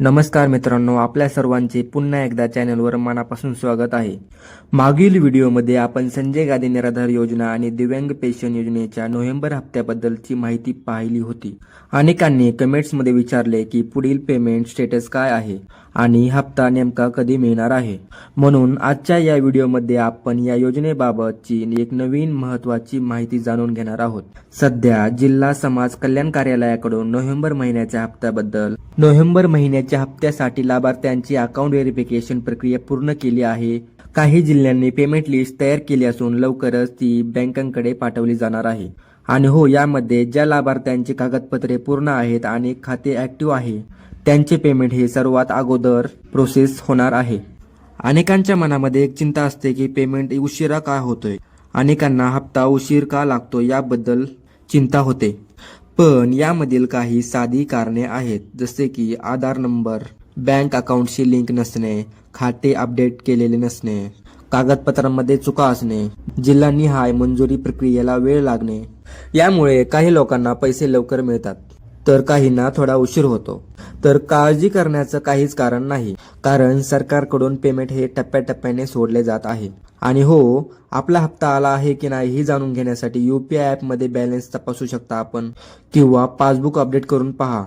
नमस्कार मित्रांनो आपल्या सर्वांचे पुन्हा एकदा चॅनलवर मनापासून स्वागत आहे. मागील व्हिडिओमध्ये आपण संजय गांधी निराधार योजना आणि दिव्यांग पेन्शन योजनेच्या नोव्हेंबर हप्त्याबद्दलची माहिती पाहिली होती. अनेकांनी कमेंट्समध्ये विचारले की पुढील पेमेंट स्टेटस काय आहे आणि हप्ता नेमका कधी मिळणार आहे. म्हणून आजच्या या व्हिडिओमध्ये आपण या योजनेबाबतची एक नवीन महत्त्वाची माहिती जाणून घेणार आहोत. सध्या जिल्हा समाज कल्याण कार्यालयाकडून नोव्हेंबर महिन्याच्या हप्त्याबद्दल नोव्हेंबर महिन्याच्या हप्त्यासाठी लाभार्थ्यांची अकाउंट व्हेरिफिकेशन प्रक्रिया पूर्ण केली आहे. काही जिल्ह्यांनी पेमेंट लिस्ट तयार केली असून लवकरच ती बँकांकडे पाठवली जाणार आहे. आणि हो यामध्ये ज्या लाभार्थ्यांची कागदपत्रे पूर्ण आहेत आणि खाते ऍक्टिव्ह आहे त्यांचे पेमेंट हे सर्वात अगोदर प्रोसेस होणार आहे. अनेकांच्या मनामध्ये एक चिंता असते की पेमेंट उशिरा का होतोय? अनेकांना हप्ता उशीर का लागतो याबद्दल चिंता होते. पण यामधील काही साधी कारणे आहेत जसे की आधार नंबर बँक अकाउंटशी लिंक नसणे खाते अपडेट केलेले नसणे कागदपत्रांमध्ये चुका असणे जिल्हा निहाय मंजुरी प्रक्रियेला वेळ लागणे. यामुळे काही लोकांना पैसे लवकर मिळतात. तर काहींना थोडा उशीर होतो. तर काळजी करण्याचं काहीच कारण नाही कारण सरकारकडून पेमेंट हे टप्प्याटप्प्याने सोडले जात आहे. आणि हो आपला हप्ता आला आहे की नाही हे जाणून घेण्यासाठी युपीआय ॲपमध्ये बॅलन्स तपासू शकता आपण. किंवा पासबुक अपडेट करून पहा.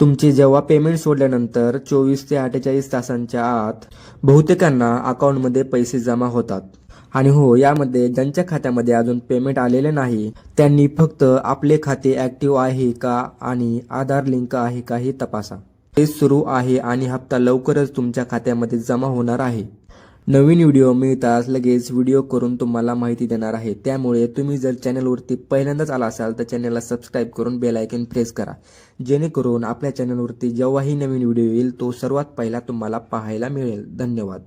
तुमचे जेव्हा पेमेंट सोडल्यानंतर चोवीस ते अठ्ठेचाळीस तासांच्या आत बहुतेकांना अकाउंटमध्ये पैसे जमा होतात. आणि हो यामध्ये ज्यांच्या खात्यामध्ये अजून पेमेंट आलेले नाही त्यांनी फक्त आपले खाते ॲक्टिव्ह आहे का आणि आधार लिंक आहे का हे तपासा. हे सुरू आहे आणि हप्ता लवकरच तुमच्या खात्यामध्ये जमा होणार आहे. नवीन व्हिडिओ मिळताच लगेच व्हिडिओ करून तुम्हाला माहिती देणार आहे. त्यामुळे तुम्ही जर चॅनलवरती पहिल्यांदाच आला असाल तर चॅनलला सबस्क्राईब करून बेलायकन प्रेस करा. जेणेकरून आपल्या चॅनलवरती जेव्हाही नवीन व्हिडिओ येईल तो सर्वात पहिला तुम्हाला पाहायला मिळेल. धन्यवाद.